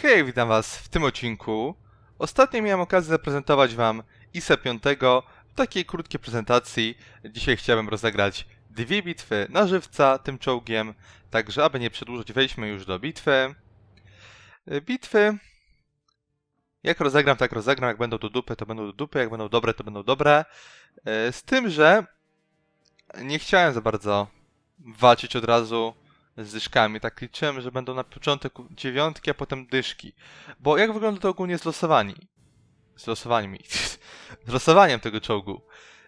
Hej, witam was w tym odcinku. Ostatnio miałem okazję zaprezentować wam ISA 5 w takiej krótkiej prezentacji. Dzisiaj chciałem rozegrać dwie bitwy na żywca tym czołgiem, także aby nie przedłużać, wejdźmy już do bitwy. E, Bitwy... Jak rozegram, tak rozegram. Jak będą do dupy, to będą do dupy. Jak będą dobre, to będą dobre. E, Z tym, że nie chciałem za bardzo walczyć od razu z dyszkami. Tak liczyłem, że będą na początek dziewiątki, a potem dyszki. Bo jak wygląda to ogólnie z losowani? Z losowaniem. z losowaniem tego czołgu.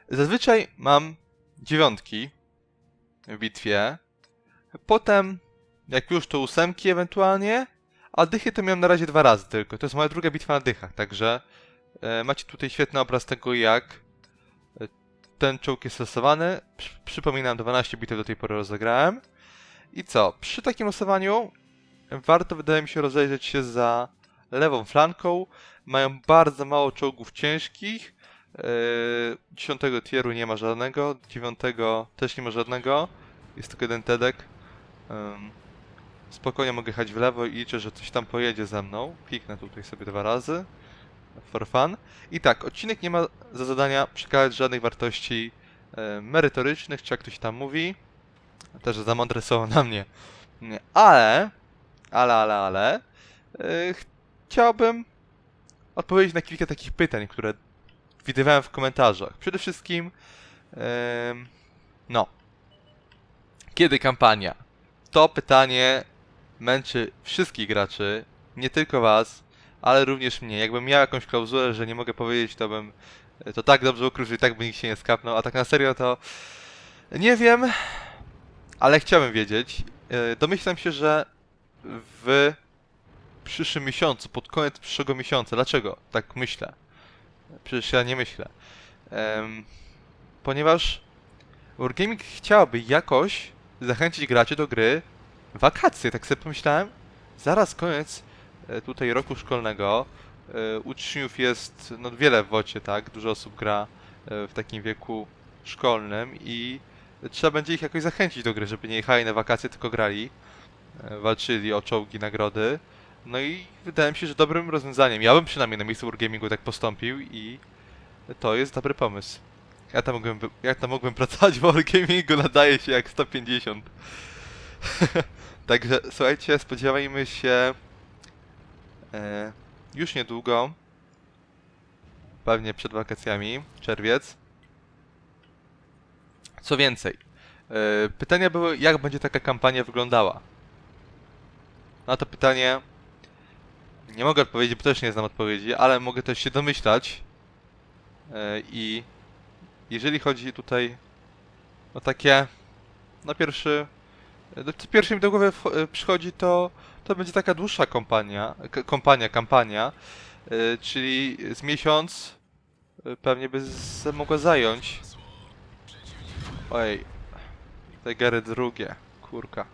Zazwyczaj mam dziewiątki w bitwie. Potem, jak już to ósemki ewentualnie. A dychy to miałem na razie dwa razy tylko. To jest moja druga bitwa na dychach, także e, macie tutaj świetny obraz tego, jak e, ten czołg jest losowany. Przy, przypominam, 12 bitew do tej pory rozegrałem. I co? Przy takim losowaniu warto, wydaje mi się, rozejrzeć się za lewą flanką. Mają bardzo mało czołgów ciężkich. Yy, dziesiątego tieru nie ma żadnego, dziewiątego też nie ma żadnego. Jest tylko jeden Tedek. Ym, spokojnie mogę jechać w lewo i liczę, że coś tam pojedzie ze mną. Piknę tutaj sobie dwa razy. For fun. I tak, odcinek nie ma za zadania przekazać żadnych wartości e, merytorycznych, czy jak ktoś tam mówi. Też za mądre są na mnie. Nie, Ale, ale, ale, ale, yy, chciałbym odpowiedzieć na kilka takich pytań, które widywałem w komentarzach. Przede wszystkim, yy, no, kiedy kampania? To pytanie męczy wszystkich graczy, nie tylko was, ale również mnie. Jakbym miał jakąś klauzulę, że nie mogę powiedzieć, to bym to tak dobrze ukrył, że i tak by nikt się nie skapnął, a tak na serio to nie wiem, ale chciałbym wiedzieć. E, Domyślam się, że w przyszłym miesiącu, pod koniec przyszłego miesiąca. Dlaczego? Tak myślę. Przecież ja nie myślę. Ponieważ Wargaming chciałaby jakoś zachęcić graczy do gry wakacje. Tak sobie pomyślałem. Zaraz koniec e, tutaj roku szkolnego. E, Uczniów jest no, wiele w wocie, tak? Dużo osób gra w takim wieku szkolnym i trzeba będzie ich jakoś zachęcić do gry, żeby nie jechali na wakacje, tylko grali, e, walczyli o czołgi, nagrody. No i wydaje mi się, że dobrym rozwiązaniem, ja bym przynajmniej na miejscu Wargamingu tak postąpił i to jest dobry pomysł. Ja tam wy- ja tam mógłbym pracować w Wargamingu, nadaje się jak 150. Także słuchajcie, spodziewajmy się e, już niedługo, pewnie przed wakacjami, czerwiec, co więcej, e, pytania były, jak będzie taka kampania wyglądała. Na to pytanie nie mogę odpowiedzieć, bo też nie znam odpowiedzi, ale mogę też się domyślać. E, I jeżeli chodzi tutaj o takie, na pierwszy, co pierwszy mi do głowy e, przychodzi, to to będzie taka dłuższa kampania, kampania, kampania, czyli z miesiąc pewnie by mogła zająć. Oj, Tegery drugie, kurka.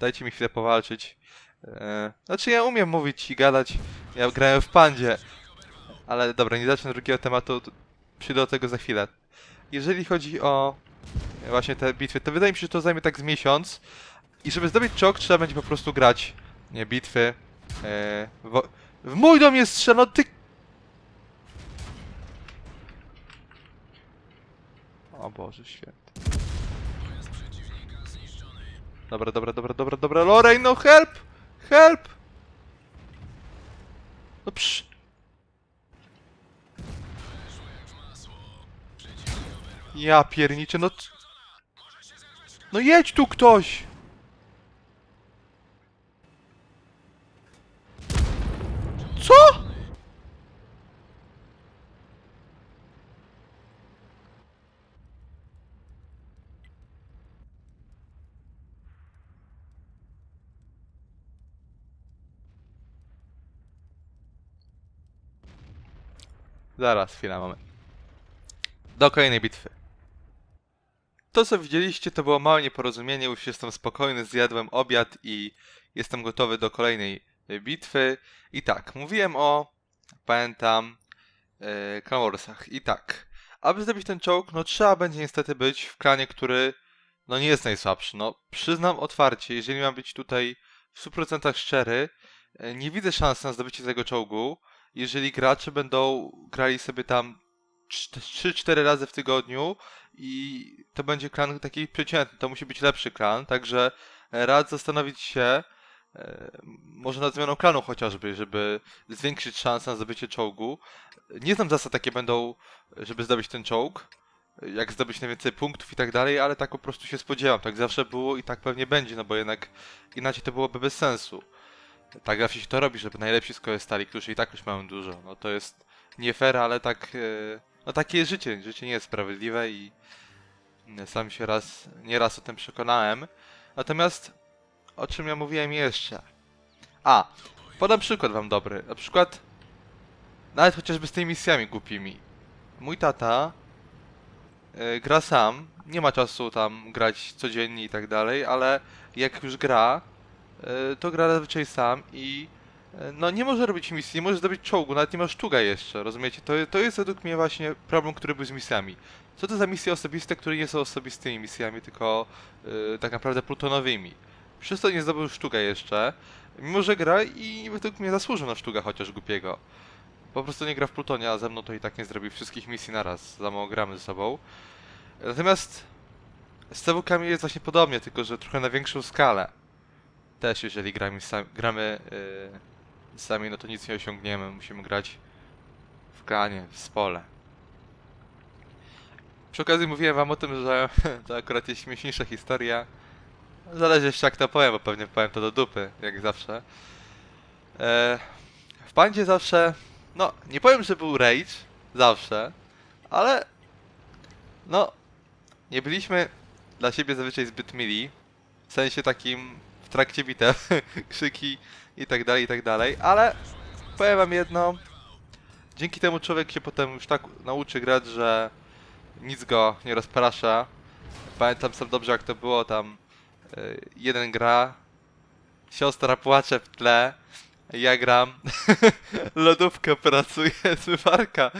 Dajcie mi chwilę powalczyć. E, znaczy ja umiem mówić i gadać, ja grałem w pandzie. Ale dobra, nie zacznę drugiego tematu, przyjdę do tego za chwilę. Jeżeli chodzi o właśnie te bitwy, to wydaje mi się, że to zajmie tak z miesiąc. I żeby zdobyć czołg, trzeba będzie po prostu grać nie, bitwy. Wo- w mój dom jest strzel, no ty... O Boże święty. Dobra, dobra, dobra, dobra, dobra, Lorraine, no help! Help! No psz... Ja pierniczę, no... No jedź tu ktoś! Zaraz, chwila, moment. Do kolejnej bitwy. To, co widzieliście, to było małe nieporozumienie. Już jestem spokojny, zjadłem obiad i jestem gotowy do kolejnej y, bitwy. I tak, mówiłem o, pamiętam, yy. I tak, aby zdobyć ten czołg, no trzeba będzie niestety być w klanie, który no nie jest najsłabszy. No, przyznam otwarcie, jeżeli mam być tutaj w 100% szczery, e, nie widzę szans na zdobycie tego czołgu, jeżeli gracze będą grali sobie tam 3-4 razy w tygodniu i to będzie klan taki przeciętny, to musi być lepszy klan, także e, rad zastanowić się, e, może nad zmianą klanu chociażby, żeby zwiększyć szanse na zdobycie czołgu. Nie znam zasad, jakie będą, żeby zdobyć ten czołg, jak zdobyć najwięcej punktów i tak dalej, ale tak po prostu się spodziewam. Tak zawsze było i tak pewnie będzie, no bo jednak inaczej to byłoby bez sensu. Tak zawsze się to robi, żeby najlepsi skorzystali, którzy i tak już mają dużo. No to jest nie fair, ale tak, e, no takie jest życie. Życie nie jest sprawiedliwe i sam się raz, nie raz o tym przekonałem. Natomiast o czym ja mówiłem jeszcze? A, podam przykład wam dobry. Na przykład, nawet chociażby z tymi misjami głupimi. Mój tata e, gra sam, nie ma czasu tam grać codziennie i tak dalej, ale jak już gra, to gra zazwyczaj sam i e, no nie może robić misji, nie może zdobyć czołgu, nawet nie ma sztuga jeszcze, rozumiecie? To, to jest według mnie właśnie problem, który był z misjami. Co to za misje osobiste, które nie są osobistymi misjami, tylko e, tak naprawdę plutonowymi. Przez to nie zdobył sztuga jeszcze, mimo że gra i według mnie zasłużył na sztuga chociaż głupiego. Po prostu nie gra w plutonie, a ze mną to i tak nie zrobi wszystkich misji naraz, za mało gramy ze sobą. Natomiast z CWK-ami jest właśnie podobnie, tylko że trochę na większą skalę. Też jeżeli gramy, sam, gramy yy, sami, no to nic nie osiągniemy. Musimy grać w klanie, w spole. Przy okazji mówiłem wam o tym, że to akurat jest śmieszniejsza historia. Zależy jeszcze jak to powiem, bo pewnie powiem to do dupy, jak zawsze. E, w bandzie zawsze, no nie powiem, że był rage, zawsze, ale no nie byliśmy dla siebie zazwyczaj zbyt mili. W sensie takim trakcie bitew, krzyki i tak dalej, i tak dalej, ale powiem wam jedno. Dzięki temu człowiek się potem już tak nauczy grać, że nic go nie rozprasza. Pamiętam sam dobrze jak to było tam. y, jeden gra, siostra płacze w tle, ja gram, lodówkę pracuje, zmywarka,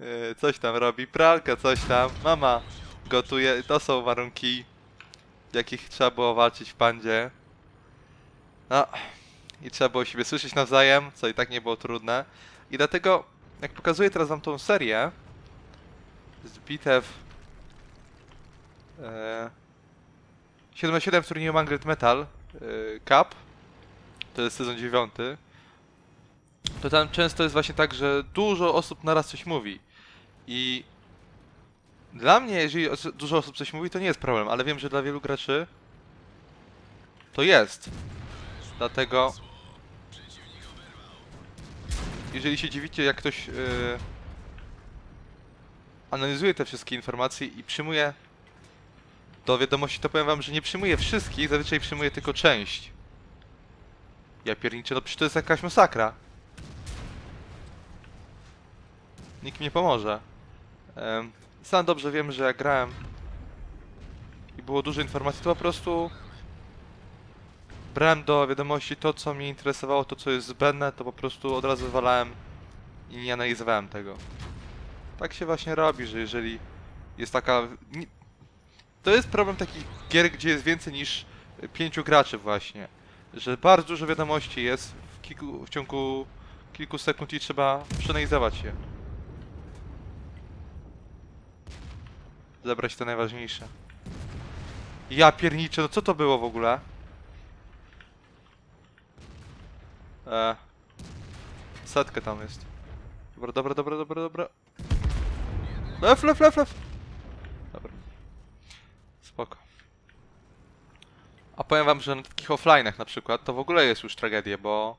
y, coś tam robi, pralka, coś tam, mama gotuje. To są warunki, jakich trzeba było walczyć w pandzie. No, i trzeba było siebie słyszeć nawzajem, co i tak nie było trudne. I dlatego, jak pokazuję teraz wam tą serię z bitew e, 7-7 w turnieju Mangret Metal e, Cup, to jest sezon 9, to tam często jest właśnie tak, że dużo osób naraz coś mówi. I dla mnie, jeżeli dużo osób coś mówi, to nie jest problem, ale wiem, że dla wielu graczy to jest. Dlatego jeżeli się dziwicie, jak ktoś yy, analizuje te wszystkie informacje i przyjmuje do wiadomości, to powiem wam, że nie przyjmuje wszystkich, zazwyczaj przyjmuje tylko część. Ja pierniczę, no przecież to jest jakaś masakra. Nikt mi nie pomoże. Sam dobrze wiem, że jak grałem i było dużo informacji, to po prostu brałem do wiadomości to, co mnie interesowało, to, co jest zbędne, to po prostu od razu wywalałem i nie analizowałem tego. Tak się właśnie robi, że jeżeli jest taka... To jest problem takich gier, gdzie jest więcej niż pięciu graczy właśnie. Że bardzo dużo wiadomości jest w, kilku, w ciągu kilku sekund i trzeba przeanalizować je. Zebrać to najważniejsze. Ja pierniczę, no co to było w ogóle? E. Setka tam jest. Dobra, dobra, dobra, dobra, dobra. Lef, lef, lef, lef. Dobra. Spoko. A powiem wam, że na takich offline'ach na przykład to w ogóle jest już tragedia, bo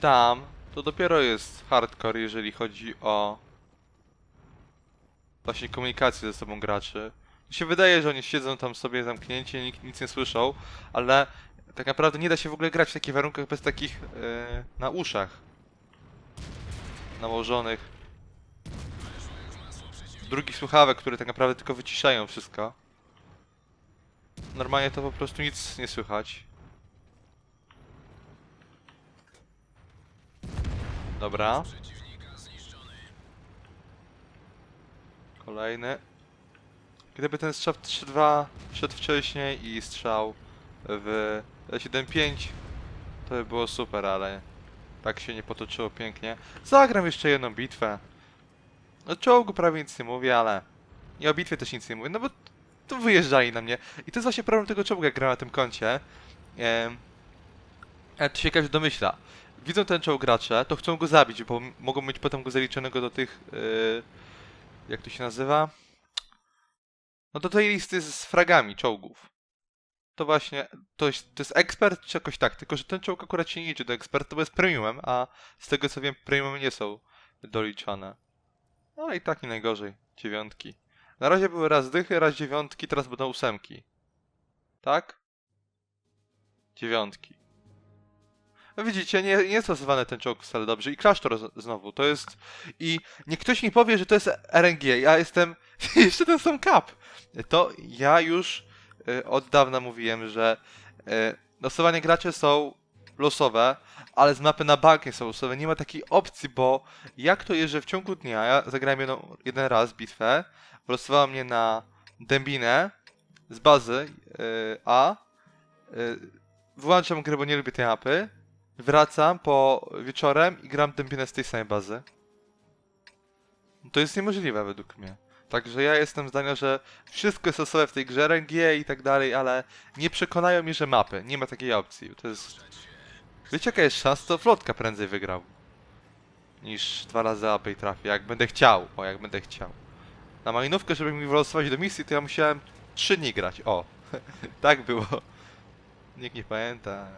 tam to dopiero jest hardcore, jeżeli chodzi o właśnie komunikację ze sobą graczy. Mi się wydaje, że oni siedzą tam sobie zamknięci, nikt nic nie słyszą, ale tak naprawdę nie da się w ogóle grać w takich warunkach bez takich yy, na uszach nałożonych drugich słuchawek, które tak naprawdę tylko wyciszają wszystko. Normalnie to po prostu nic nie słychać. Dobra. Kolejny. Gdyby ten strzał w 3-2 szedł wcześniej i strzał w 7-5 To by było super, ale tak się nie potoczyło pięknie. Zagram jeszcze jedną bitwę. O czołgu prawie nic nie mówię, ale i o bitwie też nic nie mówię, no bo to wyjeżdżali na mnie. I to jest właśnie problem tego czołgu, jak gram na tym koncie. A tu się każdy domyśla. Widzą ten czołg gracze, to chcą go zabić, bo mogą mieć potem go zaliczonego do tych... Yy, jak to się nazywa? No do tej listy z fragami czołgów. To właśnie, to jest, to jest ekspert czy jakoś tak, tylko że ten czołg akurat się nie liczy do eksperta, bo jest premiumem, a z tego co wiem premiumy nie są doliczane. No i tak nie najgorzej, dziewiątki. Na razie były raz dychy, raz dziewiątki, teraz będą ósemki. Tak? Dziewiątki. No widzicie, nie, nie jest stosowany ten czołg wcale dobrze. I klasztor z- znowu, to jest... I niech ktoś mi powie, że to jest RNG, ja jestem... Jeszcze ten sam cap. To ja już od dawna mówiłem, że y, losowanie gracze są losowe, ale z mapy na bank są losowe. Nie ma takiej opcji, bo jak to jest, że w ciągu dnia, ja zagrałem jedną, jeden raz bitwę, wylosowała mnie na Dębinę z bazy y, A, y, wyłączam grę, bo nie lubię tej mapy, wracam po wieczorem i gram Dębinę z tej samej bazy. To jest niemożliwe według mnie. Także ja jestem zdania, że wszystko jest losowe w tej grze, RNG i tak dalej, ale nie przekonają mnie, że mapy. Nie ma takiej opcji. To jest... Wiecie jaka jest szansa? To Flotka prędzej wygrał. Niż dwa razy AP i trafię. Jak będę chciał. O, jak będę chciał. Na malinówkę, żeby mi wylosować do misji, to ja musiałem 3 dni grać. O, tak było. Nikt nie pamięta.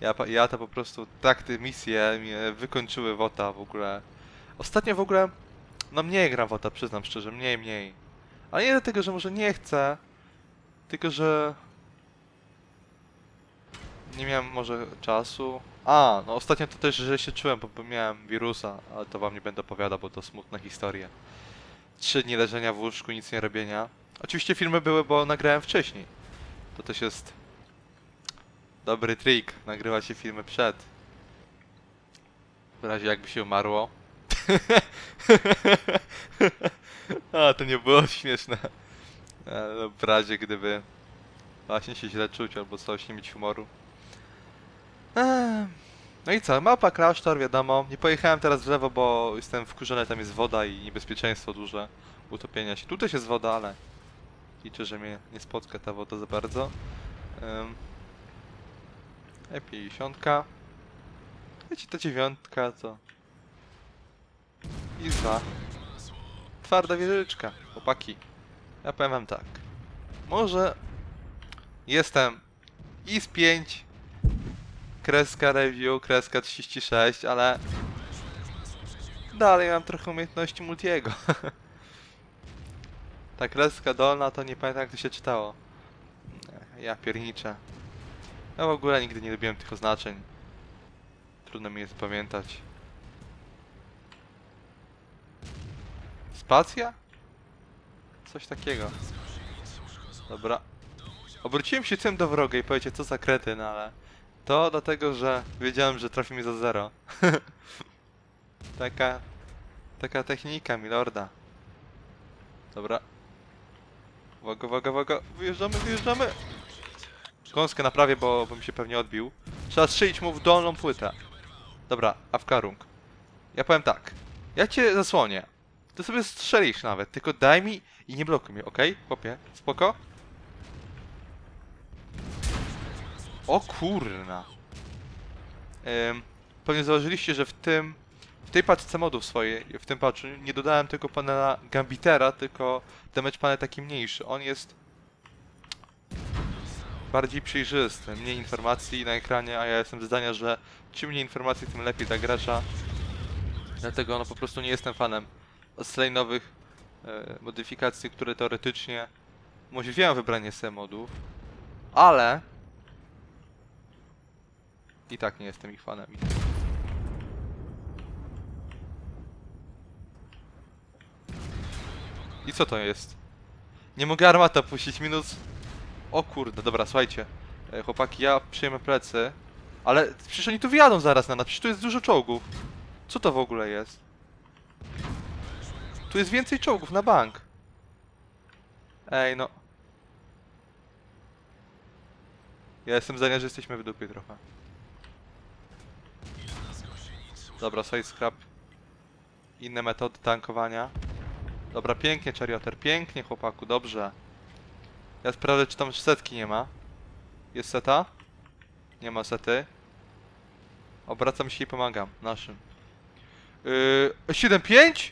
Ja, ja to po prostu tak te misje mnie wykończyły WOTA w ogóle. Ostatnio w ogóle, no mniej gram WOTA, przyznam szczerze, mniej, mniej. Ale nie dlatego, że może nie chcę, tylko że nie miałem może czasu. A, no ostatnio to też, że się czułem, bo, bo miałem wirusa, ale to wam nie będę opowiadał, bo to smutna historia. Trzy dni leżenia w łóżku, nic nie robienia. Oczywiście filmy były, bo nagrałem wcześniej. To też jest dobry trik, nagrywa się filmy przed. W razie jakby się umarło. A, to nie było śmieszne. Ale no, w razie gdyby właśnie się źle czuć albo coś, nie mieć humoru. Eee, No i co, mapa klasztor, wiadomo. Nie pojechałem teraz w lewo, bo jestem wkurzony, tam jest woda i niebezpieczeństwo duże utopienia się. Tu też jest woda, ale liczę, że mnie nie spotka ta woda za bardzo. Um, E50. Wiecie, ta dziewiątka to... Izba. Twarda wieżyczka, chłopaki. Ja powiem wam tak. Może jestem IS 5 kreska review, kreska 36, ale dalej mam trochę umiejętności multiego. Ta kreska dolna to nie pamiętam jak to się czytało. Ja pierniczę. Ja w ogóle nigdy nie lubiłem tych oznaczeń. Trudno mi jest pamiętać. Spacja? Coś takiego. Dobra. Obróciłem się tym do wroga i powiedzieć co za kretyn, ale... To dlatego, że wiedziałem, że trafi mi za zero. taka... Taka technika, milorda. Dobra. Uwaga, uwaga, uwaga. Wyjeżdżamy, wyjeżdżamy. Gąskę naprawię, bo bym się pewnie odbił. Trzeba strzelić mu w dolną płytę. Dobra, Awkarung. Ja powiem tak. Ja cię zasłonię. Ty sobie strzelisz nawet, tylko daj mi i nie blokuj mnie, okej? Chłopie, spoko? O kurna. Ym, pewnie zauważyliście, że w tym w tej paczce modów swojej, w tym patchu nie dodałem tylko panela Gambitera, tylko damage panel taki mniejszy. On jest bardziej przejrzysty, mniej informacji na ekranie, a ja jestem zdania, że czym mniej informacji, tym lepiej dla gracza. Dlatego no po prostu nie jestem fanem slane'owych e, modyfikacji, które teoretycznie umożliwiają wybranie sobie modów, ale i tak nie jestem ich fanem. I co to jest? Nie mogę armata puścić, minus... O kurde, dobra, słuchajcie. E, chłopaki, ja przyjmę plecy. Ale przecież oni tu wjadą zaraz na nas, przecież tu jest dużo czołgów. Co to w ogóle jest? Tu jest więcej czołgów na bank. Ej, no. Ja jestem zdania, że jesteśmy w dupie trochę. Dobra, side scrap. Inne metody tankowania. Dobra, pięknie, Charioter, pięknie, chłopaku, dobrze. Ja sprawdzę, czy tam setki nie ma. Jest seta? Nie ma sety. Obracam się i pomagam naszym. Yy, 7-5?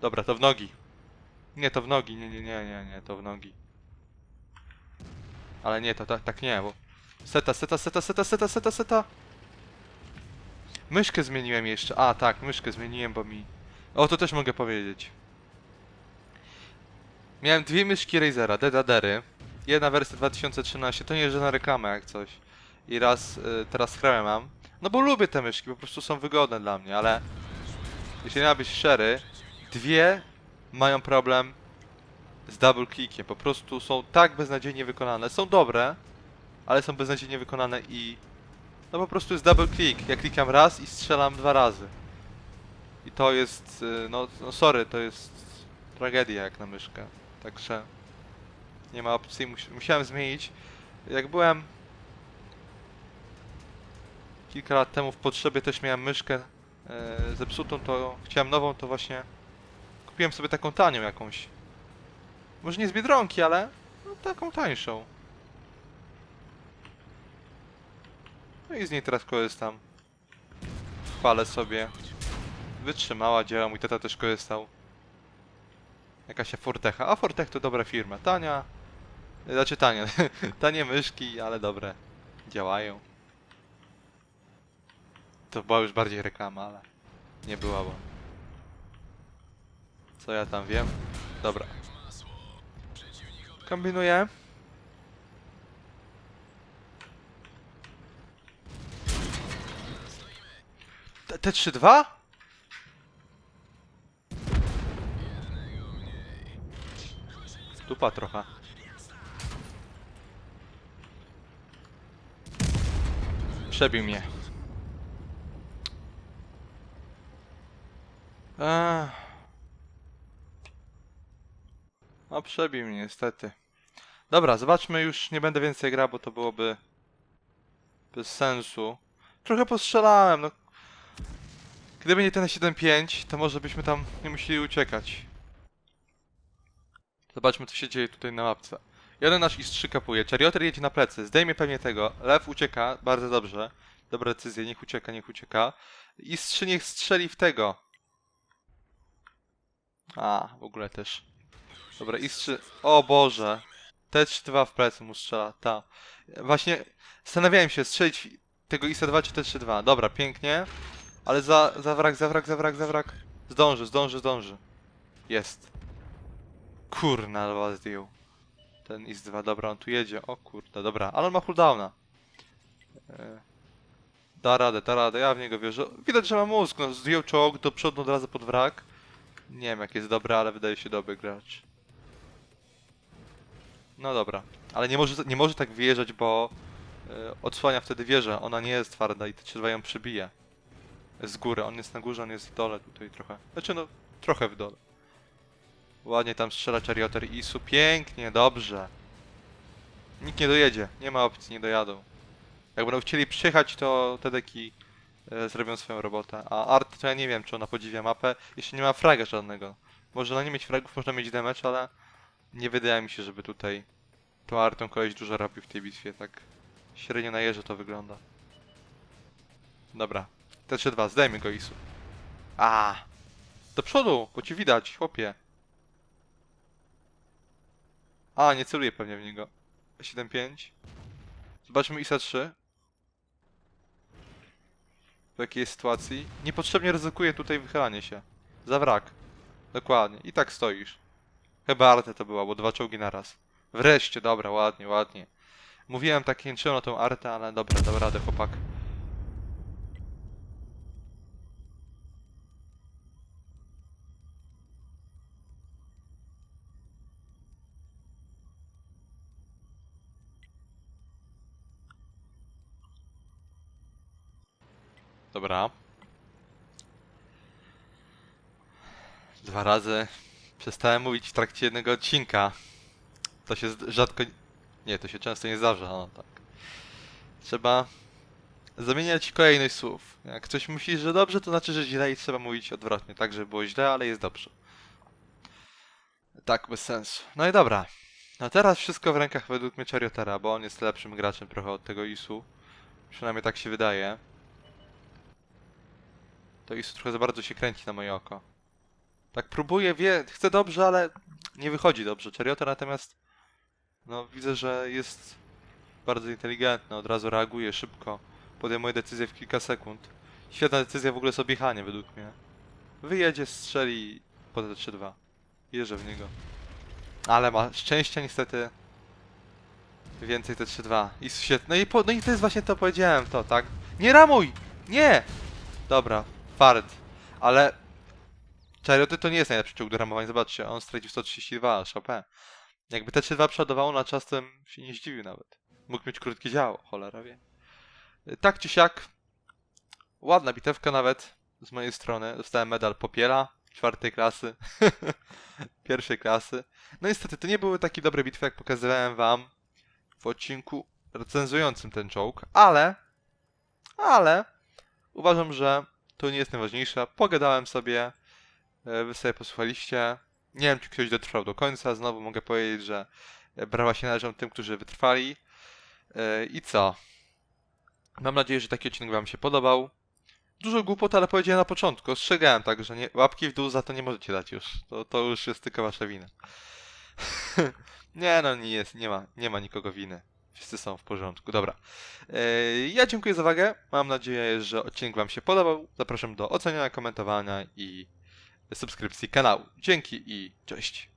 Dobra, to w nogi. Nie, to w nogi, nie, nie, nie, nie, nie, to w nogi. Ale nie, to tak, nie, bo... Seta, seta, seta, seta, seta, seta, seta. Myszkę zmieniłem jeszcze. A, tak, myszkę zmieniłem, bo mi... O, to też mogę powiedzieć. Miałem dwie myszki Razera, Dedadery. Jedna wersja 2013, to nie jest żadna reklama jak coś. I raz, y, teraz Chrome mam. No bo lubię te myszki, po prostu są wygodne dla mnie, ale... Jeśli miała być szczery, dwie mają problem z double clickiem. Po prostu są tak beznadziejnie wykonane. Są dobre, ale są beznadziejnie wykonane i... No po prostu jest double click. Ja klikam raz i strzelam dwa razy. I to jest... y, No, no sorry, to jest tragedia jak na myszkę. Także... Nie ma opcji, mus musiałem zmienić. Jak byłem... Kilka lat temu w potrzebie też miałem myszkę e, zepsutą, to chciałem nową, to właśnie kupiłem sobie taką tanią jakąś. Może nie z Biedronki, ale no, taką tańszą. No i z niej teraz korzystam. Chwalę sobie. Wytrzymała, działa, mój tata też korzystał. Jakaś Fortecha. A Fortech to dobra firma. Tania. Znaczy tania. Tanie myszki, ale dobre. Działają. To była już bardziej reklama, ale nie była, bo... Co ja tam wiem? Dobra. Kombinuję. T- T3-2? Dupa trochę. Przebił mnie. Eee. No przebił mnie niestety. Dobra, zobaczmy już, nie będę więcej grał, bo to byłoby bez sensu. Trochę postrzelałem, no. Gdyby nie ten 7.5, to może byśmy tam nie musieli uciekać. Zobaczmy, co się dzieje tutaj na mapce. Jeden nasz IS-3 kapuje, Charioter jedzie na plecy, zdejmie pewnie tego, Lew ucieka, bardzo dobrze. Dobra decyzja, niech ucieka, niech ucieka. IS-3 niech strzeli w tego. A, w ogóle też. Dobra, IS-3, o Boże. T-3-2 w plecy mu strzela, ta. Właśnie zastanawiałem się, strzelić tego IS-2 czy T-3-2. Dobra, pięknie. Ale za, za wrak, za wrak, za wrak, za wrak. Zdąży, zdąży, zdąży. Jest. Kurna, was zdjął. Ten IS-2, dobra, on tu jedzie. O kurde, dobra, ale on ma cooldowna. E, Da radę, da radę, ja w niego wierzę. Widać, że ma mózg, no zdjął czołg do przodu od razu pod wrak. Nie wiem jak jest dobry, ale wydaje się dobry gracz. No dobra, ale nie może, nie może tak wyjeżdżać, bo e, odsłania wtedy wieżę. Ona nie jest twarda i to trzeba ją przybije. Z góry, on jest na górze, on jest w dole tutaj trochę. Znaczy no, trochę w dole. Ładnie tam strzela Charioter Isu, pięknie, dobrze. Nikt nie dojedzie, nie ma opcji, nie dojadą. Jak będą chcieli przyjechać, to te deki e, zrobią swoją robotę. A Art to ja nie wiem, czy ona podziwia mapę. Jeszcze nie ma fraga żadnego. Może na nie mieć fragów, można mieć damage, ale nie wydaje mi się, żeby tutaj tą Artą koleś dużo robił w tej bitwie, tak średnio na jeże to wygląda. Dobra, T3-2, zdejmy go Isu. A, Do przodu, bo ci widać, chłopie. A, nie celuję pewnie w niego. 7-5. Zobaczmy ISA 3. W jakiej sytuacji. Niepotrzebnie ryzykuję tutaj wychylanie się. Za wrak. Dokładnie. I tak stoisz. Chyba Arte to była, bo dwa czołgi naraz. Wreszcie, dobra, ładnie, ładnie. Mówiłem tak jęczyłem na tą Artę, ale dobra, dał radę chłopak. Dobra. Dwa razy przestałem mówić w trakcie jednego odcinka. To się rzadko... Nie, to się często nie zdarza, no tak. Trzeba zamienia ci kolejność słów. Jak ktoś myśli, że dobrze, to znaczy, że źle i trzeba mówić odwrotnie, tak żeby było źle, ale jest dobrze. Tak, bez sensu. No i dobra. No teraz wszystko w rękach według mnie Chariotera, bo on jest lepszym graczem trochę od tego Isu. Przynajmniej tak się wydaje. To Isu trochę za bardzo się kręci na moje oko. Tak próbuje, wie, chce dobrze, ale nie wychodzi dobrze. Charioter natomiast, no widzę, że jest bardzo inteligentny, od razu reaguje szybko, podejmuje decyzję w kilka sekund. Świetna decyzja w ogóle jest objechanie według mnie. Wyjedzie, strzeli, potem 3-2. Jeżdżę w niego. Ale ma szczęścia niestety. Więcej te 3-2. I świetne. No i, no i to jest właśnie to, powiedziałem to, tak? Nie ramuj! Nie! Dobra, fart. Ale Charioty to nie jest najlepszy czołg do ramowania. Zobaczcie, on stracił 132 Chopin. Jakby te 3-2 przodowało na czas, to się nie zdziwił nawet. Mógł mieć krótkie działo, cholera wie. Y, Tak czy siak, ładna bitewka nawet z mojej strony. Dostałem medal popiela czwartej klasy. Pierwszej klasy. No niestety, to nie były takie dobre bitwy, jak pokazywałem wam w odcinku recenzującym ten czołg, ale ale uważam, że to nie jest najważniejsze. Pogadałem sobie, wy sobie posłuchaliście. Nie wiem, czy ktoś dotrwał do końca. Znowu mogę powiedzieć, że e, brawa się należą tym, którzy wytrwali. E, I co? Mam nadzieję, że taki odcinek Wam się podobał. Dużo głupot, ale powiedziałem na początku. Ostrzegałem tak, że nie, łapki w dół za to nie możecie dać już. To, to już jest tylko Wasza wina. nie no, nie jest, nie ma, nie ma nikogo winy. Wszyscy są w porządku. Dobra. E, Ja dziękuję za uwagę. Mam nadzieję, że odcinek Wam się podobał. Zapraszam do oceniania, komentowania i subskrypcji kanału. Dzięki i cześć.